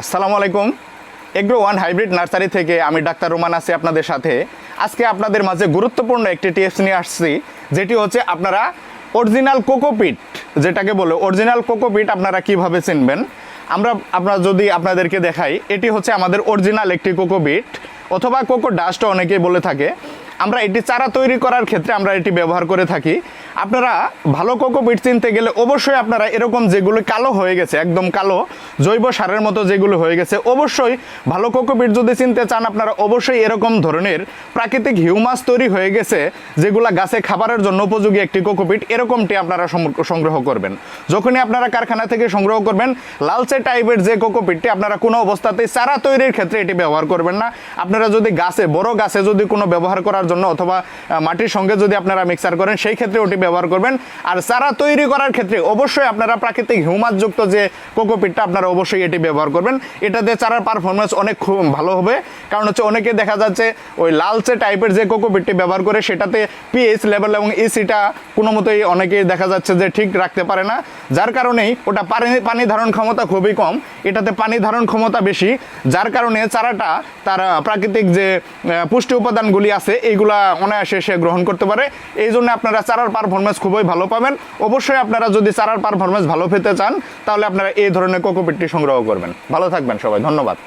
আসসালামু আলাইকুম। Agro one hybrid nursery থেকে আমি ডাক্তার রোমান আছি আপনাদের সাথে। আজকে আপনাদের মাঝে গুরুত্বপূর্ণ একটি টিপস নিয়ে আসছি, যেটি হচ্ছে আপনারা অরিজিনাল কোকোপিট যেটাকে বলে অরিজিনাল কোকোপিট আপনারা কীভাবে চিনবেন? আমরা আপনারা যদি আপনাদেরকে দেখাই, এটি হচ্ছে আমাদের অরিজিনাল একটি কোকোপিট অথবা কোকো ডাস্টও অনেকেই বলে থাকে। আমরা এটি চারা তৈরি করার ক্ষেত্রে আমরা এটি ব্যবহার করে থাকি। আপনারা ভালো কোকোপিট চিনতে গেলে অবশ্যই আপনারা এরকম যেগুলো কালো হয়ে গেছে, একদম কালো, জৈব সারের মতো যেগুলো হয়ে গেছে, অবশ্যই ভালো কোকোপিট যদি চিনতে চান, আপনারা অবশ্যই এরকম ধরনের প্রাকৃতিক হিউমাস তৈরি হয়ে গেছে, যেগুলা গাছে খাবারের জন্য উপযোগী একটি কোকোপিট এরকমটি আপনারা সংগ্রহ করবেন। যখনই আপনারা কারখানা থেকে সংগ্রহ করবেন, লালচে টাইপের যে কোকোপিটটি আপনারা কোনো অবস্থাতেই চারা তৈরির ক্ষেত্রে এটি ব্যবহার করবেন না। আপনারা যদি গাছে, বড় গাছে যদি কোনো ব্যবহার করার জন্য অথবা মাটির সঙ্গে যদি আপনারা মিক্সার করেন, সেই ক্ষেত্রে ওটি ব্যবহার করবেন। আর চারা তৈরি করার ক্ষেত্রে অবশ্যই আপনারা প্রাকৃতিক হিউমাসযুক্ত যে কোকোপিটটা আপনারা অবশ্যই এটি ব্যবহার করবেন। এটাতে চারার পারফরমেন্স অনেক খুব ভালো হবে। কারণ হচ্ছে অনেকে দেখা যাচ্ছে, ওই লালচে টাইপের যে কোকোপিটটি ব্যবহার করে, সেটাতে পিএইচ লেভেল এবং ইসিটা কোনো মতোই অনেকেই দেখা যাচ্ছে যে ঠিক রাখতে পারে না। যার কারণেই ওটা পানি পানি ধারণ ক্ষমতা খুবই কম। এটাতে পানি ধারণ ক্ষমতা বেশি। যার কারণে চারাটা তার প্রাকৃতিক যে পুষ্টি উপাদানগুলি আছে এইগুলা অনায়াসে সে গ্রহণ করতে পারে। এই জন্য আপনারা চারার পারফরমেন্স খুবই ভালো পাবেন। অবশ্যই আপনারা যদি চারার পারফরমেন্স ভালো পেতে চান, তাহলে আপনারা এই ধরনের কোকোপিটটি সংগ্রহ করবেন। ভালো থাকবেন সবাই, ধন্যবাদ।